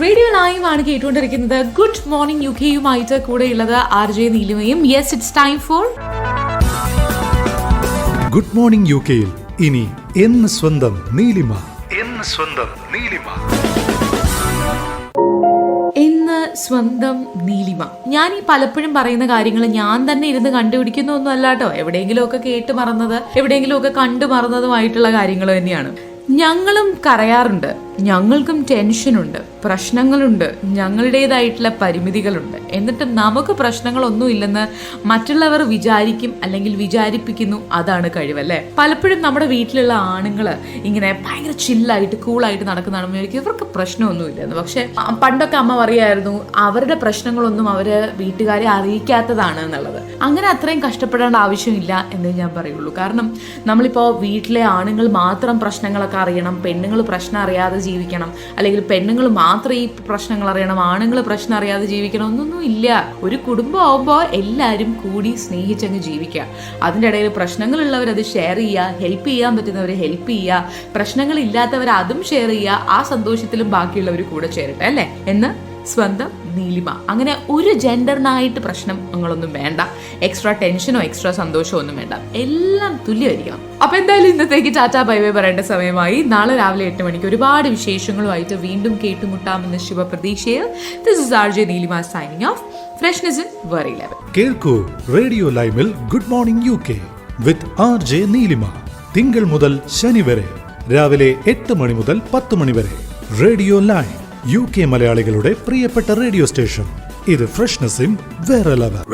Radio live ആണ് കേട്ടുകൊണ്ടിരിക്കുന്നത്. Good morning U കെയുമായിട്ട് കൂടെയുള്ളത് R J നീലിമയും. Yes it's time for good morning U കെയിൽ ഇനി എന്ന് സ്വന്തം നീലിമ. എന്ന് സ്വന്തം നീലിമ. എന്ന് സ്വന്തം നീലിമ. ഞാൻ ഈ പലപ്പോഴും പറയുന്ന കാര്യങ്ങൾ ഞാൻ തന്നെ ഇരുന്ന് കണ്ടുപിടിക്കുന്ന ഒന്നും അല്ലാട്ടോ എവിടെയെങ്കിലുമൊക്കെ കേട്ട് മറന്നത് എവിടെയെങ്കിലുമൊക്കെ കണ്ടു മറന്നതുമായിട്ടുള്ള കാര്യങ്ങൾ തന്നെയാണ്. ഞങ്ങളും കരയാറുണ്ട്. ഞങ്ങൾക്കും ടെൻഷനുണ്ട് പ്രശ്നങ്ങളുണ്ട് ഞങ്ങളുടേതായിട്ടുള്ള പരിമിതികളുണ്ട്. എന്നിട്ട് നമുക്ക് പ്രശ്നങ്ങളൊന്നും ഇല്ലെന്ന് മറ്റുള്ളവർ വിചാരിക്കും അല്ലെങ്കിൽ വിചാരിപ്പിക്കുന്നു അതാണ് കഴിവല്ലേ? പലപ്പോഴും നമ്മുടെ വീട്ടിലുള്ള ആണുങ്ങൾ ഇങ്ങനെ ഭയങ്കര ചില്ലായിട്ട് കൂളായിട്ട് നടക്കുന്നതാണ് വിചാരിക്കും ഇവർക്ക് പ്രശ്നമൊന്നുമില്ലെന്ന് പക്ഷെ പണ്ടൊക്കെ അമ്മ പറയായിരുന്നു അവരുടെ പ്രശ്നങ്ങളൊന്നും അവർ വീട്ടുകാരെ അറിയിക്കാത്തതാണ് എന്നുള്ളത്. അങ്ങനെ അത്രയും കഷ്ടപ്പെടേണ്ട ആവശ്യമില്ല എന്നേ ഞാൻ പറയുള്ളൂ. കാരണം നമ്മളിപ്പോ വീട്ടിലെ ആണുങ്ങൾ മാത്രം പ്രശ്നങ്ങളൊക്കെ അറിയണം പെണ്ണുങ്ങൾ പ്രശ്നം അറിയാതെ ജീവിക്കണം. അല്ലെങ്കിൽ പെണ്ണുങ്ങൾ മാത്രം ഈ പ്രശ്നങ്ങൾ അറിയണം ആണുങ്ങൾ പ്രശ്നം അറിയാതെ ജീവിക്കണം എന്നൊന്നും ഇല്ല. ഒരു കുടുംബം ആവുമ്പോൾ എല്ലാവരും കൂടി സ്നേഹിച്ചങ്ങ് ജീവിക്കുക. അതിന്റെ ഇടയിൽ പ്രശ്നങ്ങളുള്ളവർ അത് ഷെയർ ചെയ്യുക ഹെൽപ്പ് ചെയ്യാൻ പറ്റുന്നവർ ഹെൽപ്പ് ചെയ്യുക. പ്രശ്നങ്ങളില്ലാത്തവർ അതും ഷെയർ ചെയ്യുക. ആ സന്തോഷത്തിലും ബാക്കിയുള്ളവർ കൂടെ ചേരട്ടെ അല്ലേ? എന്ന് സ്വന്തം നീലിമ. അങ്ങനെ ഒരു ജെൻഡറിനായിട്ട് പ്രശ്നം നിങ്ങളൊന്നും വേണ്ട. എക്സ്ട്രാ ടെൻഷനോ എക്സ്ട്രാ സന്തോഷമോ ഒന്നും വേണ്ട. എല്ലാം തുല്യമായിരിക്കണം. അപ്പൊ എന്തായാലും ഇന്നത്തേക്ക് ടാറ്റാ ബൈ ബൈ പറയേണ്ട സമയമായി. നാളെ രാവിലെ എട്ട് മണിക്ക് ഒരുപാട് വിശേഷങ്ങളുമായിട്ട് വീണ്ടും കേട്ടുമുട്ടാമെന്ന ശുഭപ്രതീക്ഷയിൽ this is R J Neelima signing off freshness in very level കേൾക്കൂ റേഡിയോ ലൈവിൽ good morning U K with R J Neelima. തിങ്കൾ മുതൽ ശനി വരെ. രാവിലെ എട്ട് മണി മുതൽ പത്ത് മണി വരെ. റേഡിയോ ലൈവ് യു കെ മലയാളികളുടെ പ്രിയപ്പെട്ട റേഡിയോ സ്റ്റേഷൻ ഇത് ഫ്രഷ്നസ് ഫ്രഷ്നസിൻ വേറെ ലെവൽ.